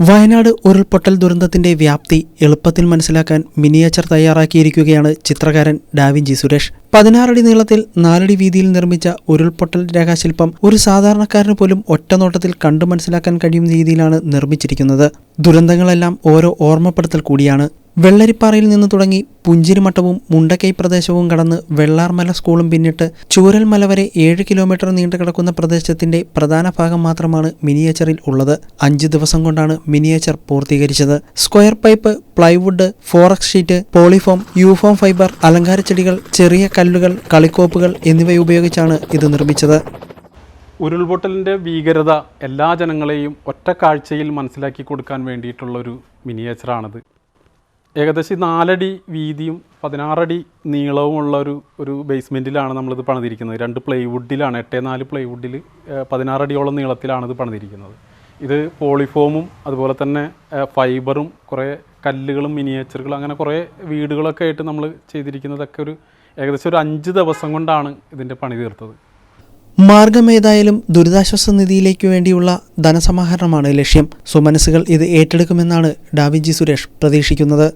വയനാട് ഉരുൾപൊട്ടൽ ദുരന്തത്തിന്റെ വ്യാപ്തി എളുപ്പത്തിൽ മനസ്സിലാക്കാൻ മിനിയേച്ചർ തയ്യാറാക്കിയിരിക്കുകയാണ് ചിത്രകാരൻ ഡാവിഞ്ചി സുരേഷ്. പതിനാറടി നീളത്തിൽ നാലടി വീതിയിൽ നിർമ്മിച്ച ഉരുൾപൊട്ടൽ രേഖാശില്പം ഒരു സാധാരണക്കാരന് പോലും ഒറ്റനോട്ടത്തിൽ കണ്ടു മനസ്സിലാക്കാൻ കഴിയുന്ന രീതിയിലാണ് നിർമ്മിച്ചിരിക്കുന്നത്. ദുരന്തങ്ങളെല്ലാം ഓരോ ഓർമ്മപ്പെടുത്തൽ കൂടിയാണ്. വെള്ളരിപ്പാറയിൽ നിന്ന് തുടങ്ങി പുഞ്ചിരിമട്ടവും മുണ്ടക്കൈ പ്രദേശവും കടന്ന് വെള്ളാർമല സ്കൂളും പിന്നിട്ട് ചൂരൽമല വരെ ഏഴ് കിലോമീറ്റർ നീണ്ടു കിടക്കുന്ന പ്രദേശത്തിന്റെ പ്രധാന ഭാഗം മാത്രമാണ് മിനിയേച്ചറിൽ ഉള്ളത്. അഞ്ച് ദിവസം കൊണ്ടാണ് miniature പൂർത്തീകരിച്ചത്. Square pipe plywood forex sheet polyfoam യൂഫോം fibre അലങ്കാര ചെടികൾ ചെറിയ കല്ലുകൾ കളിക്കോപ്പുകൾ എന്നിവ ഉപയോഗിച്ചാണ് ഇത് നിർമ്മിച്ചത്. ഉരുൾപൊട്ടലിന്റെ ഭീകരത എല്ലാ ജനങ്ങളെയും ഒറ്റ കാഴ്ചയിൽ മനസ്സിലാക്കി കൊടുക്കാൻ വേണ്ടിയിട്ടുള്ളൊരു മിനിയേച്ചറാണിത്. ഏകദേശം നാലടി വീതിയും പതിനാറടി നീളവുമുള്ള ഒരു ഒരു ബേസ്മെന്റിലാണ് നമ്മളിത് പണിതിരിക്കുന്നത്. രണ്ട് പ്ലൈവുഡിലാണ് എട്ടേ നാല് പ്ലൈവുഡിൽ പതിനാറടിയോളം നീളത്തിലാണ് ഇത് പണിതിരിക്കുന്നത്. ഇത് പോളിഫോമും അതുപോലെ തന്നെ ഫൈബറും കുറേ കല്ലുകളും മിനിയേച്ചറുകളും അങ്ങനെ കുറേ വീടുകളൊക്കെ ആയിട്ട് നമ്മൾ ചെയ്തിരിക്കുന്നതൊക്കെ ഒരു ഏകദേശം ഒരു അഞ്ച് ദിവസം കൊണ്ടാണ് ഇതിന്റെ പണി തീർത്തത്. മാർഗം ഏതായാലും ദുരിതാശ്വാസ നിധിയിലേക്ക് വേണ്ടിയുള്ള ധനസമാഹരണമാണ് ലക്ഷ്യം. സുമനസ്സുകൾ ഇത് ഏറ്റെടുക്കുമെന്നാണ് ഡാവിഞ്ചി സുരേഷ് പ്രതീക്ഷിക്കുന്നത്.